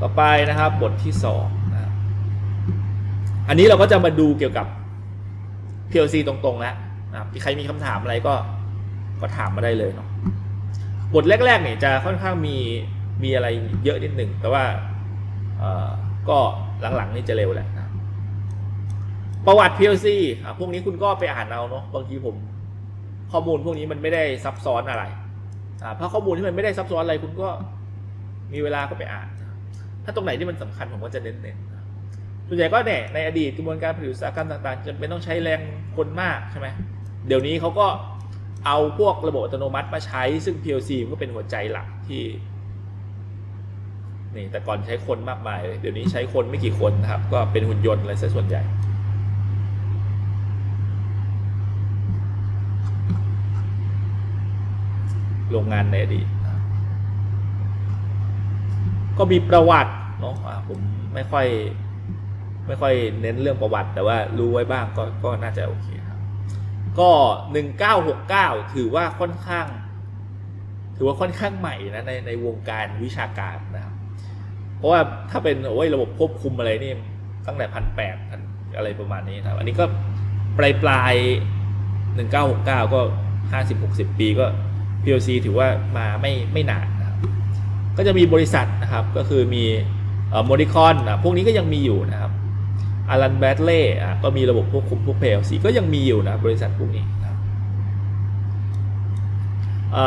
ต่อไปนะครับบทที่สองนะอันนี้เราก็จะมาดูเกี่ยวกับ PLC ตรงๆแล้วนะครับใครมีคำถามอะไรก็ก็ถามมาได้เลยเนาะบทแรกๆเนี่ยจะค่อนข้างมีมีอะไรเยอะนิดหนึ่งแต่ว่าก็หลังๆนี่จะเร็วแหละนะประวัติ PLC อะพวกนี้คุณก็ไปอ่านเอาเนาะบางทีผมข้อมูลพวกนี้มันไม่ได้ซับซ้อนอะไรอ่าเพราะข้อมูลที่มันไม่ได้ซับซ้อนอะไรคุณก็มีเวลาก็ไปอ่าน ถ้าตรงไหนที่มันสำคัญผมก็จะเน้นๆนะส่วนใหญ่ก็เนี่ยในอดีตกระบวนการผลิตอุตสาหกรรมต่างๆจะเป็นต้องใช้แรงคนมากใช่ไหมเดี๋ยวนี้เขาก็เอาพวกระบบอัตโนมัติมาใช้ซึ่ง PLC ก็เป็นหัวใจหลักที่นี่แต่ก่อนใช้คนมากมาย เดี๋ยวนี้ใช้คนไม่กี่คนนะครับ ก็เป็นหุ่นยนต์อะไรซะส่วนใหญ่ โรงงานในอดีต ก็มีประวัติเนาะผมไม่ค่อย ไม่ค่อยเน้นเรื่องประวัติ แต่ว่ารู้ไว้บ้างก็ก็น่าจะโอเคครับก็หนึ่งเก้าหกเก้าถือว่าค่อนข้าง ถือว่าค่อนข้างใหม่นะในในวงการวิชาการนะครับ เพราะว่าถ้าเป็นโอ้ยระบบควบคุมอะไรนี่ตั้งแต่พันแปดอะไรประมาณนี้นะครับอันนี้ก็ปลายปลายหนึ่งเก้าหกเก้าก็ห้าสิบหกสิบปีก็ PLC ถือว่ามาไม่ไม่นาน ก็จะมีบริษัทนะครับก็คือมีโมดิคอนนะพวกนี้ก็ยังมีอยู่นะครับอารันแบดเล่ก็มีระบบควบคุมพวก PLC ก็ยังมีอยู่นะบริษัทพวกนี้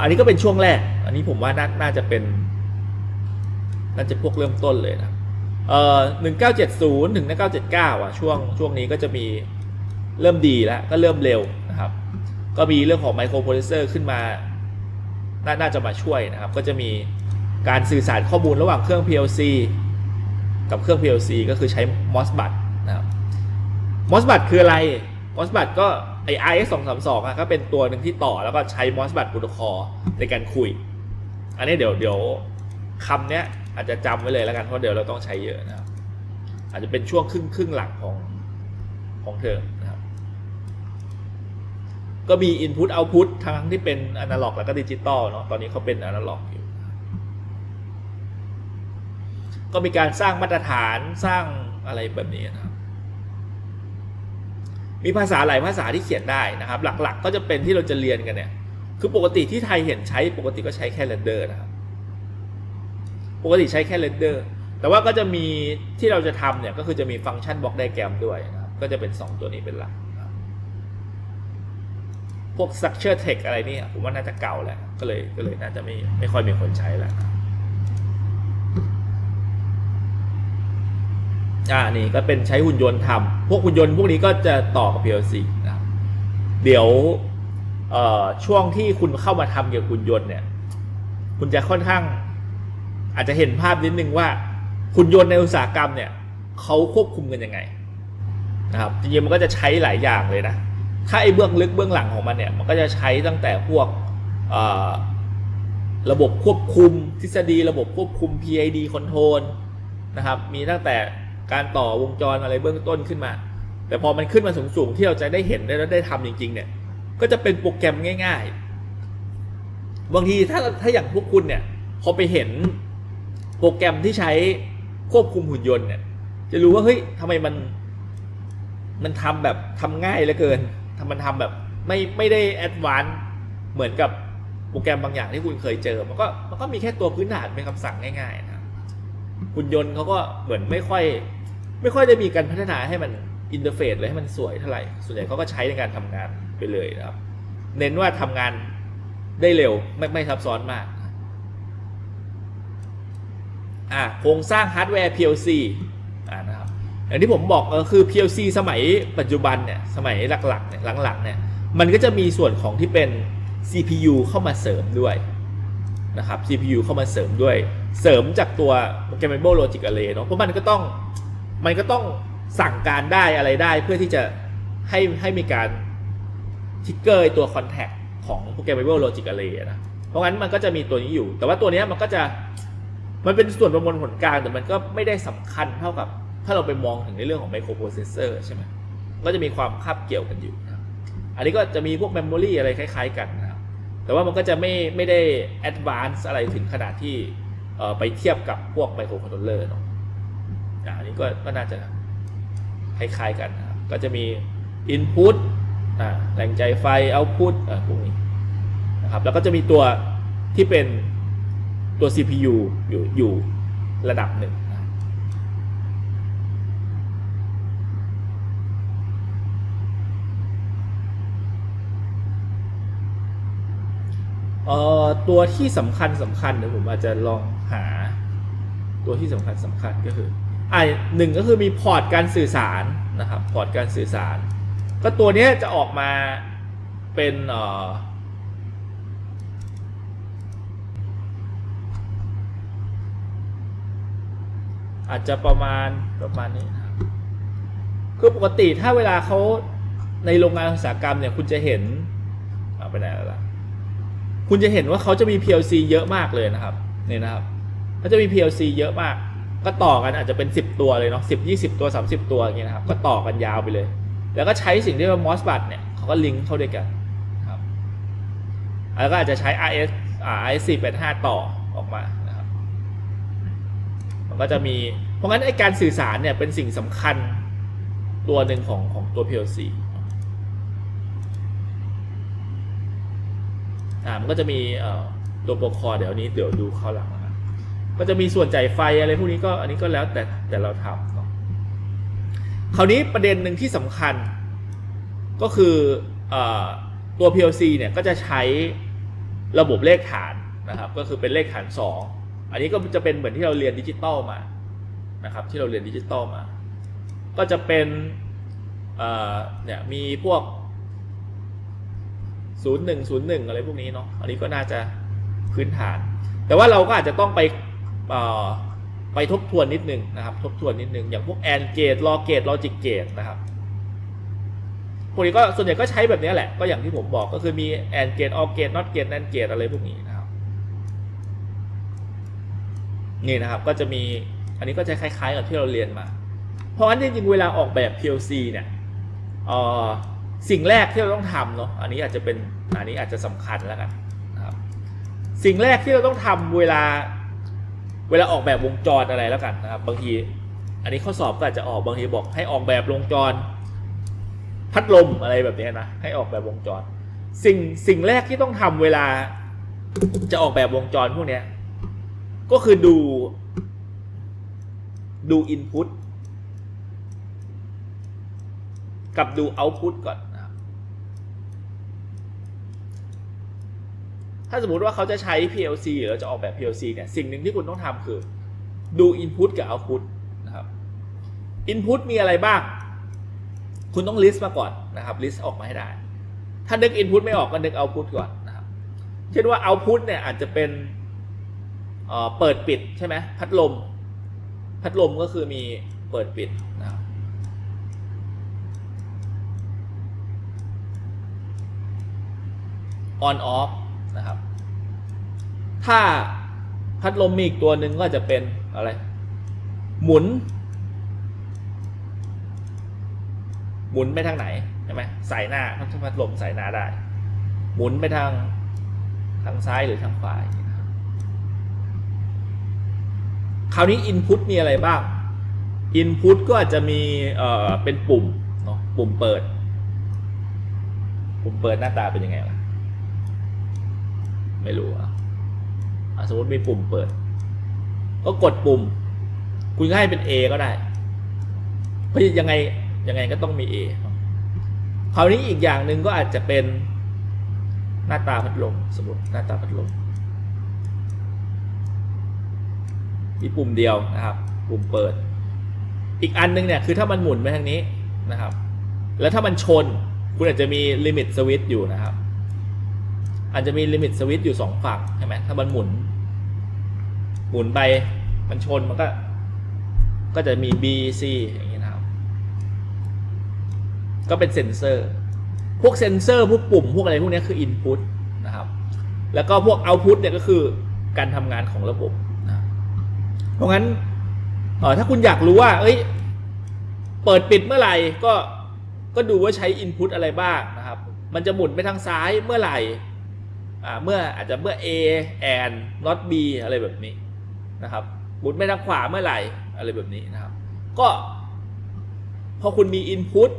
อันนี้ก็เป็นช่วงแรก อันนี้ผมว่านาน่าจะเป็นน่าจะพวกเริ่มต้นเลยนะเอ่อหนึ่งเก้าเจ็ดศูนย์ถึงหนึ่งเก้าเจ็ดเก้าอะช่วงช่วงนี้ก็จะมีเริ่มดีแล้วก็เริ่มเร็วนะครับ ก็มีเรื่องของไมโครโปรเซสเซอร์ขึ้นมา น่าน่าจะมาช่วยนะครับ ก็จะมี การสื่อสารข้อมูลระหว่างเครื่อง PLC กับเครื่อง PLC ก็คือใช้ MOSFET นะครับ MOSFET คืออะไร MOSFET ก็ไอ IS 2 3 2อะก็เป็นตัวหนึ่งที่ต่อแล้วก็ใช้ MOSFET โปรโตคอลในการคุย อันนี้เดี๋ยวเดี๋ยวคำเนี้ยอาจจะจำไว้เลยแล้วกันเพราะเดี๋ยวเราต้องใช้เยอะนะครับ อาจจะเป็นช่วงครึ่งครึ่งหลังของของเทอนะครับ ก็มี Input Output ทั้งที่เป็นอนาล็อกแล้วก็ดิจิตอลเนาะตอนนี้เขาเป็นอนาล็อกอยู่ ก็มีการสร้างมาตรฐานสร้างอะไรแบบนี้นะครับ มีภาษาหลายภาษาที่เขียนได้นะครับ หลักๆ ก็จะเป็นที่เราจะเรียนกันเนี่ย คือปกติที่ไทยเห็นใช้ปกติก็ใช้แค่เรนเดอร์นะครับ ปกติใช้แค่เรนเดอร์แต่ว่าก็จะมีที่เราจะทำเนี่ยก็คือจะมีฟังก์ชันบล็อกไดแกรมด้วยนะครับ ก็จะเป็น 2 ตัวนี้เป็นหลักพวก structure text อะไรนี่ผมว่าน่าจะเก่าแล้ว ก็เลยก็เลยน่าจะไม่ไม่ค่อยมีคนใช้แล้วนะครับ อ่านี่ก็เป็นใช้หุ่นยนต์ทำพวกหุ่นยนต์พวกนี้ก็จะต่อกับ PLC นะครับเดี๋ยวช่วงที่คุณเข้ามาทำเกี่ยวกับหุ่นยนต์เนี่ย คุณจะค่อนข้าง อาจจะเห็นภาพนิดนึงว่าหุ่นยนต์ในอุตสาหกรรมเนี่ยเขาควบคุมกันยังไงนะครับจริงๆมันก็จะใช้หลายอย่างเลยนะ ถ้าไอ้เบื้องลึกเบื้องหลังของมันเนี่ย มันก็จะใช้ตั้งแต่พวกระบบควบคุมทฤษฎีระบบควบคุม PID control นะครับ มีตั้งแต่ การต่อวงจรอะไรเบื้องต้นขึ้นมา แต่พอมันขึ้นมาสูงๆที่เราจะได้เห็นได้แล้วได้ทำจริง ๆ เนี่ย ก็จะเป็นโปรแกรมง่าย ๆ บางทีถ้าถ้าอย่างพวกคุณเนี่ย พอไปเห็นโปรแกรมที่ใช้ควบคุมหุ่นยนต์เนี่ย จะรู้ว่าเฮ้ยทำไมมันมันทำแบบทำง่ายเหลือเกินทำมันทำแบบไม่ไม่ได้แอดวานซ์เหมือนกับโปรแกรมบางอย่างที่คุณเคยเจอ มันก็มันก็มีแค่ตัวพื้นฐานเป็นคำสั่งง่ายๆนะ หุ่นยนต์เขาก็เหมือนไม่ค่อย ไม่ค่อยได้มีการพัฒนาให้มันอินเทอร์เฟซเลยให้มันสวยเท่าไหร่ ส่วนใหญ่เขาก็ใช้ในการทำงานไปเลยนะครับ เน้นว่าทำงานได้เร็วไม่ไม่ซับซ้อนมากอะโครงสร้างฮาร์ดแวร์ PLC อ่านะครับอย่างที่ผมบอกเออคือ PLC สมัยปัจจุบันเนี่ยสมัยหลักๆเนี่ยหลังๆเนี่ยมันก็จะมีส่วนของที่เป็น CPU เข้ามาเสริมด้วยนะครับ CPU เข้ามาเสริมด้วย เสริมจากตัว Programmable Logic Array เนาะเพราะมันก็ต้องมันก็ต้องสั่งการได้อะไรได้เพื่อที่จะให้ให้มีการทิกเกอร์ตัว Contact ของ Programmable Logic Array นะเพราะงั้นมันก็จะมีตัวนี้อยู่ แต่ว่าตัวนี้มันก็จะมันเป็นส่วนประมวลผลกลางแต่มันก็ไม่ได้สำคัญเท่ากับ ถ้าเราไปมองถึงในเรื่องของไมโครโปรเซสเซอร์ใช่ไหมก็จะมีความคาบเกี่ยวกันอยู่นะอันนี้ก็จะมีพวกเมมโมรีอะไรคล้าย ๆ กันนะครับแต่ว่ามันก็จะไม่ไม่ได้แอดวานซ์อะไรถึงขนาดที่ ไปเทียบกับพวกไมโครคอนโทรลเลอร์เนาะอ่าอันนี้ก็ก็น่าจะคล้ายๆกันนะครับก็จะมี Input อ่าแรงใจไฟ Output อ่าพวกนี้นะครับแล้วก็จะมีตัวที่เป็นตัว CPU อยู่อยู่ระดับหนึ่งนะครับ เอ่อตัวที่สำคัญสำคัญเดี๋ยวผมอาจจะลองหา ตัวที่สำคัญสำคัญก็คืออ่าหนึ่งก็คือมีพอร์ตการสื่อสารนะครับพอร์ตการสื่อสาร ก็ตัวนี้จะออกมาเป็นเอ่ออาจจะประมาณประมาณนี้นะครับคือปกติถ้าเวลาเขาในโรงงานอุตสาหกรรมเนี่ยคุณจะเห็นเอาไปไหนแล้วล่ะ คุณจะเห็นว่าเขาจะมี PLC เยอะมากเลยนะครับนี่นะครับเขาจะมี PLC เยอะมาก ก็ต่อกันอาจจะเป็น 10 ตัวเลยเนาะ10 20ตัว 30 ตัวอย่างเงี้ยนะครับ ก็ต่อกันยาวไปเลย แล้วก็ใช้สิ่งที่เรียกว่า MOSFET เนี่ยเขาก็ลิงก์เข้าด้วยกันครับแล้วก็อาจจะใช้ RS อ่า RS 485 ต่อออกมานะครับ มันก็จะมี เพราะงั้นไอการสื่อสารเนี่ยเป็นสิ่งสำคัญตัวหนึ่งของของตัว PLC อ่ามันก็จะมีเอ่อตัวโปรคอเดี๋ยวนี้เดี๋ยวดูข้างหลังนะครับก็จะมีส่วนจ่ายไฟอะไรพวกนี้ก็อันนี้ก็แล้วแต่แต่เราทำเนาะคราวนี้ประเด็นหนึ่งที่สำคัญ ก็คือเอ่อตัว PLC เนี่ยก็จะใช้ระบบเลขฐานนะครับ ก็คือเป็นเลขฐาน 2 อันนี้ก็จะเป็นเหมือนที่เราเรียนดิจิตอลมานะครับ ที่เราเรียนดิจิตอลมา ก็จะเป็นเอ่อเนี่ยมีพวก ศูนย์หนึ่งศูนย์หนึ่งอะไรพวกนี้เนาะอันนี้ก็น่าจะพื้นฐาน แต่ว่าเราก็อาจจะต้องไปไปทบทวนนิดนึงนะครับ ทบทวนนิดนึง อย่างพวกแอนเกตลอเกตลอจิกเกตนะครับพวกนี้ก็ส่วนใหญ่ก็ใช้แบบนี้แหละ ก็อย่างที่ผมบอกก็คือมีแอนเกตออเกตนอตเกตแอนเกตอะไรพวกนี้นะครับ นี่นะครับก็จะมีอันนี้ก็จะคล้ายๆกับที่เราเรียนมา เพราะงั้นจริงๆเวลาออกแบบ PLC เนี่ยเอ่อ สิ่งแรกที่เราต้องทำเนาะอันนี้อาจจะเป็นอันนี้อาจจะสำคัญแล้วกันนะครับสิ่งแรกที่เราต้องทำเวลาเวลาออกแบบวงจรอะไรแล้วกันนะครับ บางที อันนี้ข้อสอบก็อาจจะออกบางทีบอกให้ออกแบบวงจร พัดลมอะไรแบบนี้นะให้ออกแบบวงจร สิ่งสิ่งแรกที่ต้องทำเวลาจะออกแบบวงจรพวกนี้ก็คือดูดู input กับดู output ก่อนนะครับ ถ้าสมมติว่าเขาจะใช้ PLC หรือจะออกแบบ PLC เนี่ย สิ่งหนึ่งที่คุณต้องทำคือ ดู input กับ output นะครับ input มีอะไรบ้าง คุณต้อง list มาก่อนนะครับ list ออกมาให้ได้ ถ้านึก input ไม่ออกก็นึก output ก่อนนะครับ เช่นว่า output เนี่ยอาจจะเป็นเเปิดปิดใช่ไหมพัดลม พัดลมก็คือมีเปิดปิดนะครับ on off นะครับ ถ้าพัดลมมีอีกตัวหนึ่งก็จะเป็นอะไร หมุน หมุนไปทางไหนใช่ไหมสายหน้าพัดลมสายหน้าได้ หมุนไปทางทางซ้ายหรือทางขวาครับคราวนี้ input มีอะไรบ้าง input ก็อาจจะมีเอ่อเป็นปุ่มเนาะปุ่มเปิด ปุ่มเปิดหน้าตาเป็นยังไงล่ะ ไม่รู้อะสมมติมีปุ่มเปิด ก็กดปุ่ม คุณก็ให้เป็น A ก็ได้ เพราะยังไงยังไงก็ต้องมี A คราวนี้อีกอย่างหนึ่งก็อาจจะเป็นหน้าตาพัดลมสมมติหน้าตาพัดลมมีปุ่มเดียวนะครับ ปุ่มเปิด อีกอันนึงเนี่ยคือถ้ามันหมุนไปทางนี้นะครับ แล้วถ้ามันชน คุณอาจจะมีลิมิตสวิตช์อยู่นะครับ อาจจะมีลิมิตสวิตช์อยู่สองฝั่งใช่ไหมถ้ามันหมุน หมุนไปมันชนมันก็ ก็จะมี B C อย่างนี้นะครับ ก็เป็นเซนเซอร์ พวกเซนเซอร์พวกปุ่มพวกอะไรพวกนี้คือ Input นะครับ แล้วก็พวก Output เนี่ยก็คือการทำงานของระบบนะเพราะงั้นถ้าคุณอยากรู้ว่า เอ้ย เปิดปิดเมื่อไหร่ก็ก็ดูว่าใช้ Input อะไรบ้างนะครับ มันจะหมุนไปทางซ้ายเมื่อไหร่ เมื่ออาจจะเมื่อ A and not B อะไรแบบนี้นะครับหมุนไปทางขวาเมื่อไหร่อะไรแบบนี้นะครับ ก็พอคุณมี Input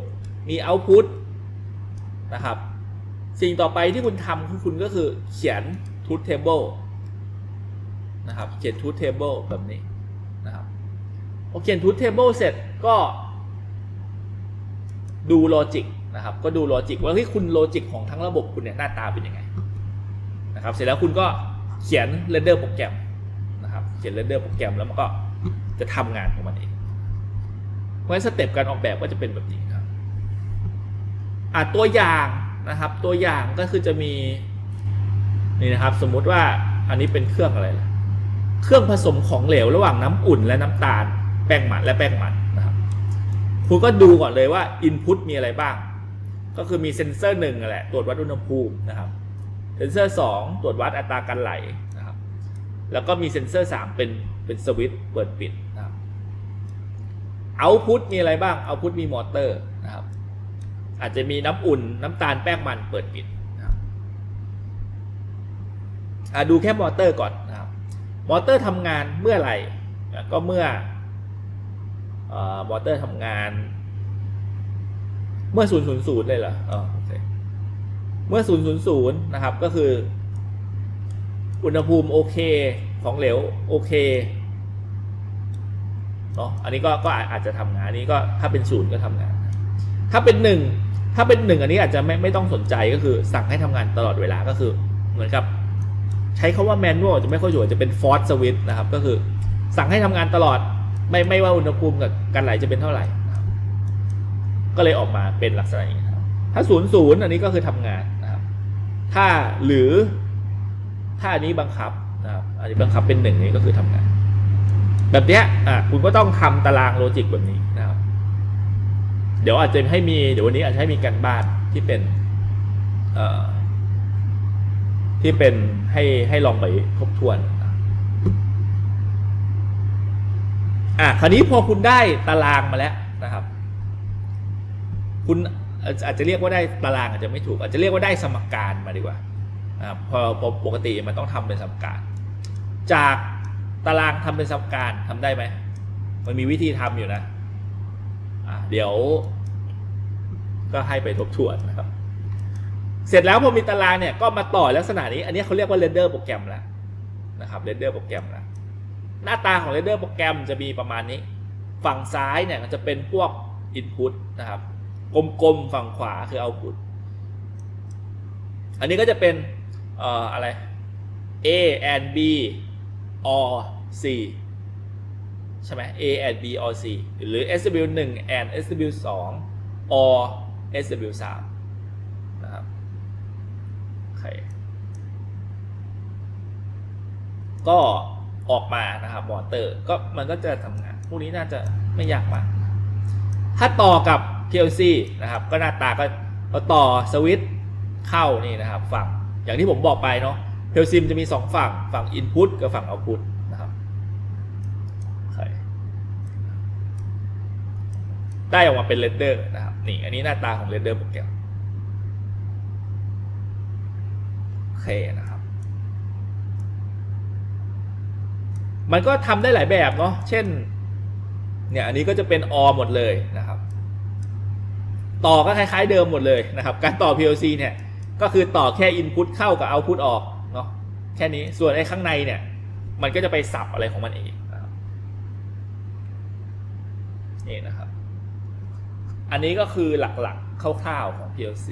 มี Output นะครับ สิ่งต่อไปที่คุณทำคือคุณก็คือเขียน Truth Table นะครับ เขียน Truth Table แบบนี้นะครับพอเขียน Truth Table เสร็จก็ดูโลจิกนะครับ ก็ดูโลจิกว่าเฮ้ยคุณโลจิกของทั้งระบบคุณเนี่ยหน้าตาเป็นยังไง นะครับเสร็จแล้วคุณก็เขียน render โปรแกรมนะครับเขียน render โปรแกรมแล้วมันก็จะทำงานของมันเอง เพราะฉะนั้นสเต็ปการออกแบบก็จะเป็นแบบนี้ครับอะตัวอย่างนะครับ ตัวอย่างก็คือจะมีนี่นะครับสมมุติว่าอันนี้เป็นเครื่องอะไรล่ะเครื่องผสมของเหลวระหว่างน้ำอุ่นและน้ำตาล แป้งมันและแป้งมันนะครับคุณก็ดูก่อนเลยว่า Input มีอะไรบ้าง ก็คือมีเซ็นเซอร์หนึ่งนั่นแหละตรวจวัดอุณหภูมินะครับ เซนเซอร์ 2 ตรวจวัดอัตราการไหลนะครับ แล้วก็มีเซนเซอร์ 3 เป็นเป็นสวิตช์เปิดปิดนะครับเอาพุตมีอะไรบ้างเอาพุตมีมอเตอร์นะครับ อาจจะมีน้ำอุ่นน้ำตาลแป้งมันเปิดปิดนะครับดูแค่มอเตอร์ก่อนนะครับ มอเตอร์ทำงานเมื่อไหร่ก็เมื่อเอ่อมอเตอร์ทำงาน เมื่อ000เลยเหรออ๋อโอเค เมื่อ 000 นะครับ ก็คือ อุณหภูมิโอเคของเหลวโอเคเนาะอันนี้ก็ก็อาจจะทำงานอันนี้ก็ถ้าเป็นศูนย์ก็ทำงาน ถ้าเป็นหนึ่งถ้าเป็นหนึ่งอันนี้อาจจะไม่ไม่ต้องสนใจก็คือสั่งให้ทำงานตลอดเวลาก็คือ เหมือนกับ ใช้คาว่าแมนนวลจะไม่ค่อยอยู่จะเป็นฟอร์สสวิตนะครับ ก็คือสั่งให้ทำงานตลอด ไม่ไม่ว่าอุณหภูมิกับการไหลจะเป็นเท่าไหร่ ก็เลยออกมาเป็นลักษณะนี้ ถ้าศูนย์ศูนย์อันนี้ก็คือทำงานนะครับ ถ้าหรือถ้าอันนี้บังคับนะครับอันนี้บังคับเป็นหนึ่งนี้ก็คือทำงาน แบบเนี้ยอะคุณก็ต้องทำตารางโลจิกแบบนี้นะครับ เดี๋ยวอาจจะให้มีเดี๋ยววันนี้อาจจะให้มีการบ้านที่เป็นเอ่อที่เป็นให้ให้ลองไปทบทวนอะคราวนี้พอคุณได้ตารางมาแล้วนะครับ คุณ อาจจะเรียกว่าได้ตารางอาจจะไม่ถูก อาจจะเรียกว่าได้สมการมาดีกว่าพอปกติมันต้องทำเป็นสมการ จากตารางทำเป็นสมการทำได้ไหมมันมีวิธีทำอยู่นะะเดี๋ยว ก็ให้ไปทบทวนนะครับ เสร็จแล้วพอมีตารางเนี่ยก็มาต่อลักษณะนี้ อันนี้เขาเรียกว่าเรนเดอร์โปรแกรมแล้วนะครับเรนเดอร์โปรแกรมแล้วหน้าตาของเรนเดอร์โปรแกรมจะมีประมาณนี้ ฝั่งซ้ายเนี่ยจะเป็นพวก Input นะครับ กลมๆฝั่งขวาคือ Output อันนี้ก็จะเป็นเอ่ออะไร A and B or C ใช่ไหม A and B or C หรือ SW 1 and SW 2 or SW 3นะครับโอเคก็ออกมานะครับมอเตอร์ก็มันก็จะทำงาน พวกนี้น่าจะไม่ยากมาก ถ้าต่อกับ PLC นะครับก็หน้าตาก็ต่อสวิตช์เข้านี่นะครับฝั่งอย่างที่ผมบอกไปเนาะ PLC มันจะมี 2 ฝั่งฝั่ง Input กับฝั่ง Output นะครับได้ออกมาเป็นเรนเดอร์นะครับนี่อันนี้หน้าตาของเรนเดอร์โปรแกรมโอเคนะครับ มันก็ทำได้หลายแบบเนาะเช่นเนี่ยอันนี้ก็จะเป็นอหมดเลยนะครับ ต่อก็คล้ายๆเดิมหมดเลยนะครับ การต่อ PLC เนี่ยก็คือต่อแค่ Input เข้ากับ Output ออกเนาะแค่นี้ส่วนไอ้ข้างในเนี่ย มันก็จะไปสับอะไรของมันเองนะนี่นะครับ อันนี้ก็คือหลักๆคร่าวๆของ PLC